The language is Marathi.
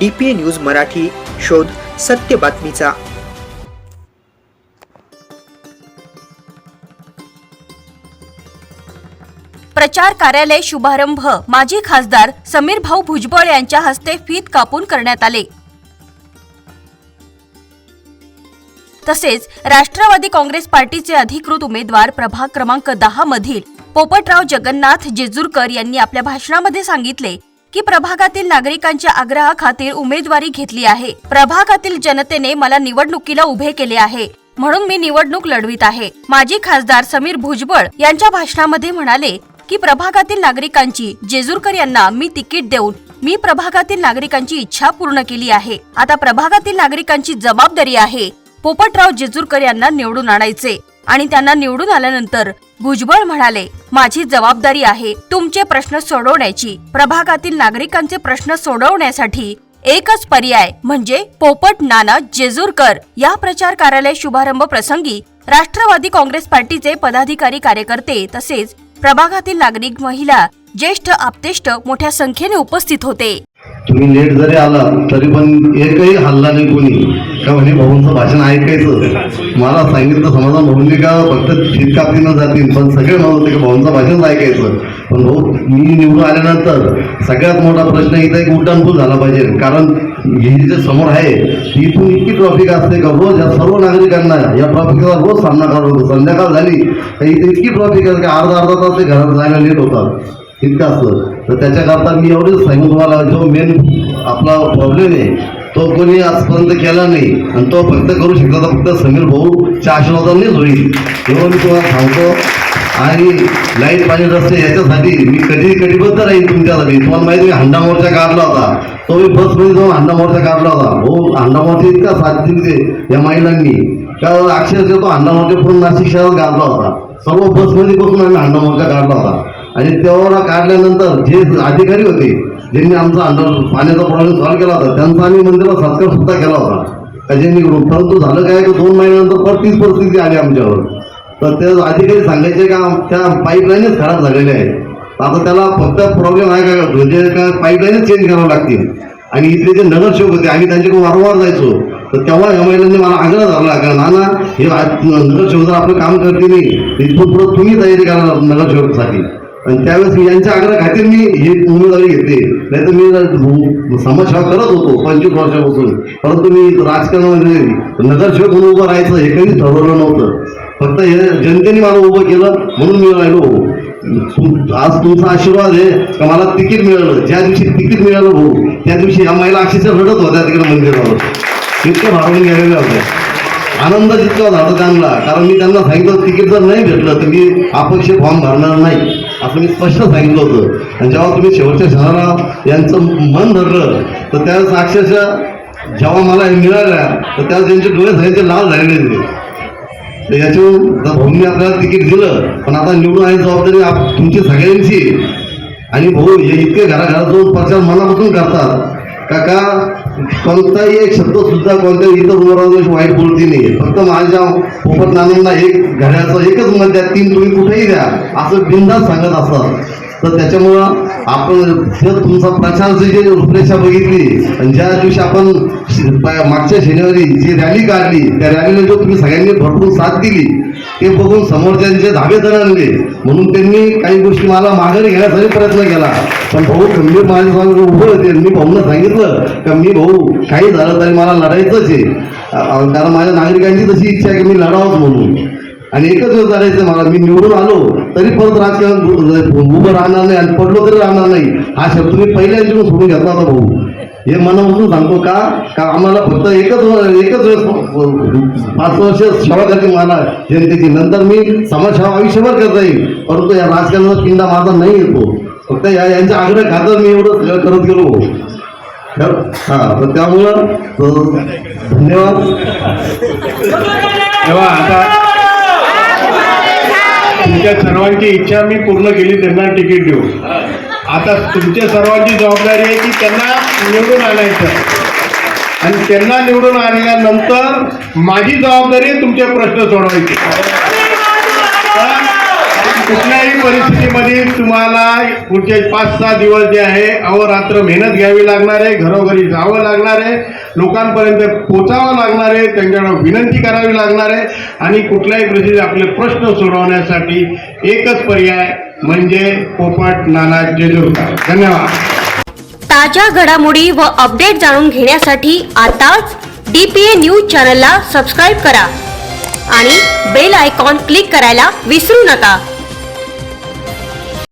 डीपीए न्यूज मराठी शोध सत्य बातमीचा. प्रचार कार्यालय शुभारंभ माजी खासदार समीर भाऊ भुजबळ यांच्या हस्ते फीत कापून करण्यात आले. तसेच राष्ट्रवादी काँग्रेस पार्टीचे अधिकृत उमेदवार प्रभाग क्रमांक दहा मधील पोपटराव जगन्नाथ जेजूरकर यांनी आपल्या भाषणामध्ये सांगितले की प्रभागातील नागरिकांच्या आग्रहाखातीर उमेदवारी घेतली आहे. प्रभागातील जनतेने मला निवडणुकीला उभे केले आहे. म्हणून मी निवडणूक लढवित आहे. माजी खासदार समीर भुजबळ यांच्या भाषणामध्ये म्हणाले की प्रभागातील नागरिकांची जेजूरकर यांना मी तिकीट देऊन मी प्रभागातील नागरिकांची इच्छा पूर्ण केली आहे. आता प्रभागातील नागरिकांची जबाबदारी आहे. पोपटराव जेजूरकर यांना निवडून आणायचे. आणि त्यांना निवडून आल्यानंतर भुजबळ म्हणाले माझी जबाबदारी आहे तुमचे प्रश्न सोडवण्याची. प्रभागातील नागरिकांचे प्रश्न सोडवण्यासाठी एकच पर्याय म्हणजे पोपट नाना जेजूरकर. या प्रचार कार्यालय शुभारंभ प्रसंगी राष्ट्रवादी काँग्रेस पार्टीचे पदाधिकारी कार्यकर्ते तसेच प्रभागातील नागरिक महिला ज्येष्ठ आपतेष्ट मोठ्या संख्येने उपस्थित होते. तुम्ही लेट जरी आला तरी पण एकही हल्ला नाही कोणी. का म्हणे भाऊंचं भाषण ऐकायचं? मला सांगितलं समाधान भाऊंनी का फक्त शीत कापतीनं जातील पण सगळे म्हणत होते की भाऊंचं भाषण ऐकायचं. पण भाऊ मी निवडून आल्यानंतर सगळ्यात मोठा प्रश्न इथं एक उड्डाणपूल झाला पाहिजे. कारण ही जे समोर आहे इथून इतकी ट्रॉफिक असते का? रोज या सर्व नागरिकांना या ट्रॉफिकचा रोज सामना करावा संध्याकाळ झाली तर इथे इतकी ट्रॉफिक असते की? अर्धा अर्धा तास ते घरात जायला लेट होतात. इतकं असतं. तर त्याच्याकरता मी एवढंच सांगू तुम्हाला जो मेन आपला प्रॉब्लेम आहे तो कोणी आजपर्यंत केला नाही आणि तो फक्त करू शकतो तर फक्त समीर भाऊच्या आशीर्वादानेच होईल. एवढं मी तुम्हाला सांगतो. आणि लाइट पाणी रस्ते याच्यासाठी मी कधी कटिबद्ध राहील तुमच्यासाठी. तुम्हाला माहिती मी हंडा मोर्चा काढला होता. तो मी बसमध्ये जाऊन हंडा मोर्चा काढला होता. हो, भाऊ हंडा मोर्चा इतका साथ दिली या महिलांनी. का अक्षरशः तो हंडा मोर्चा पूर्ण नाशिक शहरात काढला होता. सर्व बसमध्ये बसून आम्ही हंडा मोर्चा काढला होता. आणि तेवढा काढल्यानंतर जे अधिकारी होते ज्यांनी आमचा अंडर पाण्याचा प्रॉब्लेम सॉल्व्ह केला होता त्यांचा आम्ही मंदिरात सत्कार सुद्धा केला होता. का ज्यांनी करून परंतु झालं काय की दोन महिन्यानंतर परत तीच परिस्थिती आली आमच्यावर. तर ते अधिकारी सांगायचे का त्या पाईपलाईनच खराब झालेल्या आहेत आता त्याला फक्त प्रॉब्लेम आहे का म्हणजे का पाईपलाईनच चेंज करावं लागतील. आणि इथले जे नगरसेवक होते आम्ही त्यांच्याकडे वारंवार जायचो. तर तेव्हा या महिलांनी मला आग्रह धरला का नाना हे नगरसेवक जर आपलं काम करते नाही इथून पुढं तुम्ही तयारी करा नगरसेवकसाठी. आणि त्यावेळेस यांच्या आग्रह खातीर मी ही उमेदवारी घेतली. नाही तर मी समाजसेवा करत होतो पंचवीस वर्षापासून परंतु मी राजकारणामध्ये नगरसेवक म्हणून उभं राहायचं हे कधीच ठरवलं नव्हतं. फक्त हे जनतेने मला उभं केलं म्हणून मी राहिलो. आज तुमचा आशीर्वाद आहे का मला तिकीट मिळालं? ज्या दिवशी तिकीट मिळालं भाऊ त्या दिवशी या महिला अक्षरशः रडत होत्या तिकडे मंदिरावर. इतकं भारून गेलेल्या होत्या आनंद जितका झाला त्यांना कारण मी त्यांना सांगितलं तिकीट जर नाही भेटलं तर मी अपक्ष फॉर्म भरणार नाही. असं मी स्पष्ट सांगितलं होतं. आणि जेव्हा तुम्ही शेवटच्या शहराला यांचं मन धरलं तर त्या अक्षरशः जेव्हा मला हे मिळाल्या तर त्या त्यांचे डोळे झाले लाल झालेले होते. तर याच्यावर जर भाऊंनी आपल्याला तिकीट दिलं पण आता निवडून आहे जबाबदारी आप- तुमची सगळ्यांची. आणि भाऊ हे इतके घराघरात जाऊन प्रचार मनापासून करतात. काका कोणताही एक शब्द सुद्धा कोणत्या इतर उमेदवारांविषयी वाईट बोलती नाही फक्त माझ्या पोपट नानांना एक घड्याचं एकच मत द्या तीन तुम्ही कुठेही द्या असं बिंदास सांगत असतात. तर त्याच्यामुळं आपण जर तुमचा प्रचारची जी रूपरेषा बघितली आणि ज्या दिवशी आपण मागच्या शनिवारी जी रॅली काढली त्या रॅलीला जो तुम्ही सगळ्यांनी भरपूर साथ दिली ते बघून समोरच्यांचे तर आणले म्हणून त्यांनी काही गोष्टी मला माघारी घेण्यासाठी प्रयत्न केला. पण भाऊ खंबीर माझ्यासमोर उभं होते मी भाऊंना सांगितलं का मी भाऊ काही झालं तरी मला लढायचंच आहे. कारण माझ्या नागरिकांची तशी इच्छा आहे की मी लढावंच म्हणून. आणि एकच दिवस मला मी निवडून आलो तरी परत राजकारण उभं राहणार नाही आणि पडलो तरी राहणार नाही. हा शब्द मी पहिल्या सोडून घेतला होता भाऊ. हे मनापासून सांगतो का? का आम्हाला फक्त एकच एकच वेळेस पाच वर्ष सेवा करते मला. जनतेची नंतर मी समाजसेवा आयुष्यभर करता येईल परंतु या राजकारणाचा पिंडा माझा नाही येतो. फक्त या यांच्या आग्रह खातर मी एवढं सगळं करत गेलो. भाऊ हा तर त्यामुळं धन्यवाद. आता तुमच्या सर्वांची इच्छा मी पूर्ण केली त्यांना तिकीट देऊ. आता तुमच्या सर्वांची जबाबदारी आहे की त्यांना निवडून आणायचं. आणि त्यांना निवडून आणल्यानंतर माझी जबाबदारी आहे तुमचे प्रश्न सोडवायचे. कुठल्याही परिस्थितीमध्ये तुम्हाला पुढचे पाच सहा दिवस जे आहे अहोरात्र मेहनत घ्यावी लागणार आहे घरोघरी जावं लागणार आहे लोकांपर्यंत पोचावं लागणार आहे त्यांच्याकडं विनंती करावी लागणार आहे आणि कुठल्याही परिस्थितीत आपले प्रश्न सोडवण्यासाठी एकच पर्याय म्हणजे पोपट नाना जेजुरकर धन्यवाद. ताज्या घडामोडी व अपडेट जाणून घेण्यासाठी आताच डी पी ए न्यूज चॅनलला सबस्क्राईब करा आणि बेल आयकॉन क्लिक करायला विसरू नका.